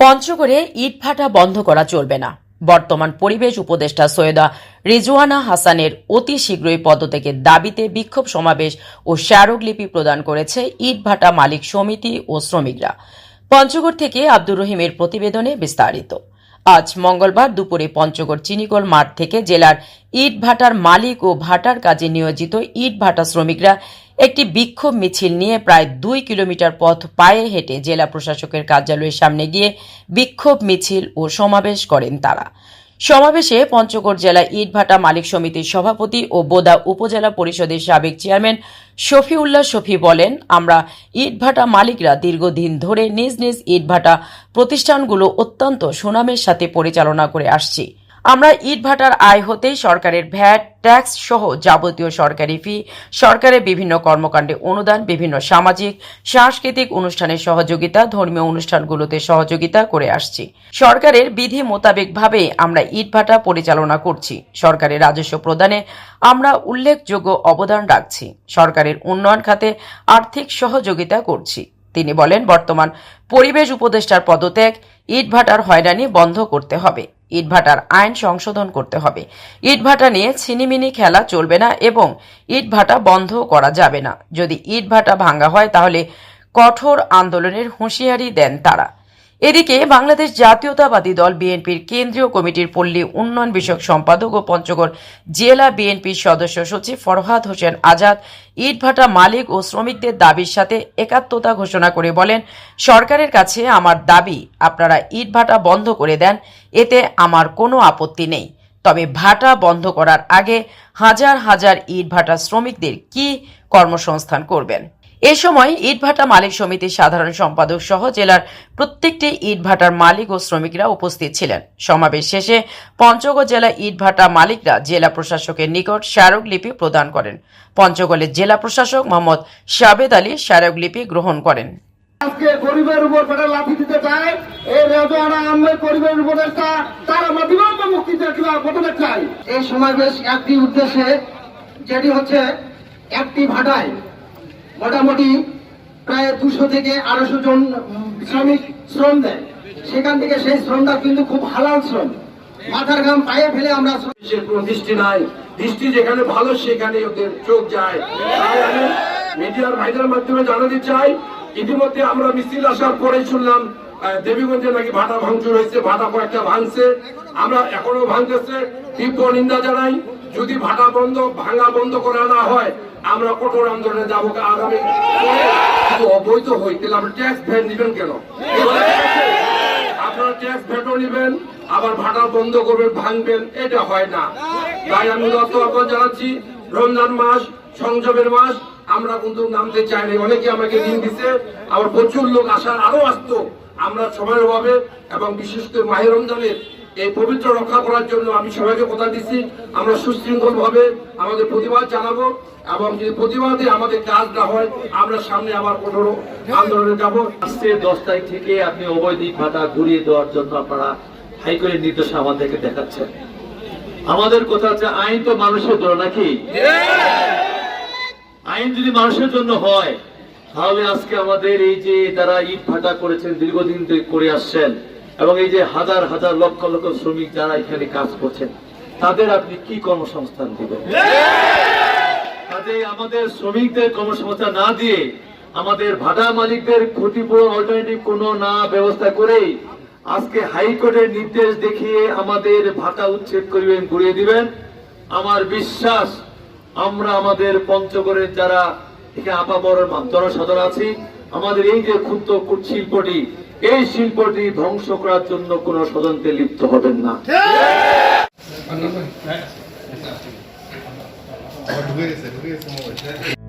পঞ্চগড়ে ইট ইটভাটা বন্ধ করা চলবে না। বর্তমান পরিবেশ উপদেষ্টা সৈয়দা রিজওয়ানা হাসানের অতি শীঘ্রই পদত্যাগের দাবিতে বিক্ষোভ সমাবেশ ও স্মারকলিপি প্রদান করেছে ইটভাটা মালিক সমিতি ও শ্রমিকরা। পঞ্চগড় থেকে আব্দুর রহিমের প্রতিবেদনে বিস্তারিত। আজ মঙ্গলবার দুপুরে পঞ্চগড় চিনিকল মাঠ থেকে জেলার ইট ভাটার মালিক ও ভাটার কাজে নিয়োজিত ইট ভাটা শ্রমিকরা একটি বিক্ষোভ মিছিল নিয়ে প্রায় দুই কিলোমিটার পথ পায়ে হেঁটে জেলা প্রশাসকের কার্যালয়ের সামনে গিয়ে বিক্ষোভ মিছিল ও সমাবেশ করেন তারা। সমাবেশে পঞ্চগড় জেলা ইটভাটা মালিক সমিতির সভাপতি ও বোদা উপজেলা পরিষদের সাবেক চেয়ারম্যান শফিউল্লাহ শফি বলেন, আমরা ইটভাটা মালিকরা দীর্ঘদিন ধরে নিজ নিজ ইটভাটা প্রতিষ্ঠানগুলো অত্যন্ত সুনামের সাথে পরিচালনা করে আসছি। আমরা ইটভাটার আয় হতেই সরকারের ভ্যাট, ট্যাক্স সহ যাবতীয় সরকারি ফি, সরকারের বিভিন্ন কর্মকাণ্ডে অনুদান, বিভিন্ন সামাজিক, সাংস্কৃতিক অনুষ্ঠানের সহযোগিতা, ধর্মীয় অনুষ্ঠানগুলোতে সহযোগিতা করে আসছি। সরকারের বিধি মোতাবেকভাবে আমরা ইটভাটা পরিচালনা করছি। সরকারের রাজস্ব প্রদানে আমরা উল্লেখযোগ্য অবদান রাখছি। সরকারের উন্নয়ন খাতে আর্থিক সহযোগিতা করছি। তিনি বলেন, বর্তমান পরিবেশ উপদেষ্টার পদত্যাগ ইটভাটার হয়রানি বন্ধ করতে হবে। ইটভাটার আইন সংশোধন করতে হবে। ইটভাটা নিয়ে ছিনিমিনি খেলা চলবে না এবং ইটভাটা বন্ধ করা যাবে না। যদি ইটভাটা ভাঙ্গা হয়, তাহলে কঠোর আন্দোলনের হুঁশিয়ারি দেন তারা। এদিকে বাংলাদেশ জাতীয়তাবাদী দল বিএনপির কেন্দ্রীয় কমিটির পল্লী উন্নয়ন বিষয়ক সম্পাদক ও পঞ্চগড় জেলা বিএনপির সদস্য সচিব ফরহাদ হোসেন আজাদ, ইটভাটা মালিক ও শ্রমিকদের দাবির সাথে একাত্মতা ঘোষণা করে বলেন, সরকারের কাছে আমার দাবি, আপনারা ইটভাটা বন্ধ করে দেন, এতে আমার কোনো আপত্তি নেই। তবে ভাটা বন্ধ করার আগে হাজার হাজার ইটভাটা শ্রমিকদের কি কর্মসংস্থান করবেন? এ সময় ইটভাটা মালিক সমিতির সাধারণ সম্পাদক সহ জেলার প্রত্যেকটি ইটভাটার মালিক ও শ্রমিকরা উপস্থিত ছিলেন। সমাবেশ শেষে পঞ্চগড় জেলা ইটভাটা মালিকরা জেলা প্রশাসকের নিকট স্মারকলিপি প্রদান করেন। পঞ্চগড়ের জেলা প্রশাসক মোহাম্মদ শাবেদ আলী স্মারকলিপি গ্রহণ করেন। আজকে গরিবের উপর পেটে লাথি দিতে চায় এই রেজওয়ানা আহমেদ গরিবের উপদেষ্টা তার আমরা বিলম্ব মুক্তি ঘটনা চাই। এই সমাবেশ একটি উদ্দেশ্যে যেটি হচ্ছে একটি ভাটায় মোটামুটি প্রায় দুশো থেকে আড়াইশো জন শ্রমিক শ্রম দেয়। সেখান থেকে সেই শ্রমটা কিন্তু খুব হালাল শ্রম। মাথার ঘাম পায়ে ফেলে আমরা দৃষ্টি নাই। দৃষ্টি যেখানে ভালো, সেখানে ওদের চোখ যায়। তাই আমি মিডিয়ার ভাইদের মাধ্যমে জানাতে চাই, ইতিমধ্যে আমরা মিছিল আসার পরে শুনলাম দেবীগঞ্জে নাকি ভাটা ভাঙচুর হয়েছে, ভাটা কয়েকটা ভাঙছে। আমরা এখনও ভাঙতেছে, তীব্র নিন্দা জানাই। যদি ভাটা বন্ধ, ভাঙা বন্ধ করা না হয়, আমরা কঠোর আন্দোলনে যাব আগামী অবৈধ হই, তাহলে আমরা ট্যাক্স ভ্যাট নিবেন কেন? আপনারা ট্যাক্স ভেটো নেবেন, আবার ভাটা বন্ধ করবেন, ভাঙবেন, এটা হয় না। তাই আমি আহ্বান জানাচ্ছি, রমজান মাস, সংযমের মাস, আমরা কিন্তু নামতে চাই না অনেকে আমাকে দিন দিছে, আবার প্রচুর লোক আসার আরও আসতো। আমরা সময়ের অভাবে, এবং বিশেষ করে মাহে রমজানের এই পবিত্র রক্ষা করার জন্য আমি সবাইকে কথা দিচ্ছি। আমরা সুশৃঙ্খল ভাবে আমাদের প্রতিবাদ জানাব এবং যদি প্রতিবাদে আমাদের কাজ না হয়, আমরা সামনে আবার কঠোর আন্দোলনে যাব। আসছে দশ তারিখ থেকে আপনি অবৈধিক ভাতা ঘুরিয়ে দেওয়ার জন্য আপনারা হাইকোর্টের নির্দেশ আমাদেরকে দেখাচ্ছেন। আমাদের কথা হচ্ছে, আইন তো মানুষের জন্য নাকি? আইন যদি মানুষের জন্য হয়, তাহলে আজকে আমাদের এই যে তারা ইট ভাটা করেছেন, দীর্ঘদিন করে আসছেন এবং এই যে হাজার হাজার লক্ষ লক্ষ শ্রমিক যারা এখানে কাজ করছেন, তাদের আপনি কি কর্মসংস্থান দিবেন? কাজে আমাদের শ্রমিকদের কর্মসংস্থান না দিয়ে আমাদের ভাটা মালিকদের ক্ষতিপূরণ অল্টারনেটিভ কোনো না ব্যবস্থা আজকে হাইকোর্টের নির্দেশ দেখিয়ে আমাদের ভাতা উচ্ছেদ করবেন, ঘুরিয়ে দিবেন। আমার বিশ্বাস, আমরা আমাদের পঞ্চগড়ের যারা এখানে আপামর জনসাধারণ আছি, আমাদের এই যে ক্ষুদ্র কুট শিল্পটি এই শিল্পটি ধ্বংস করার জন্য কোন ষড়যন্ত্রে লিপ্ত হবেন না। ঢুকে গেছে ঢুকে গেছে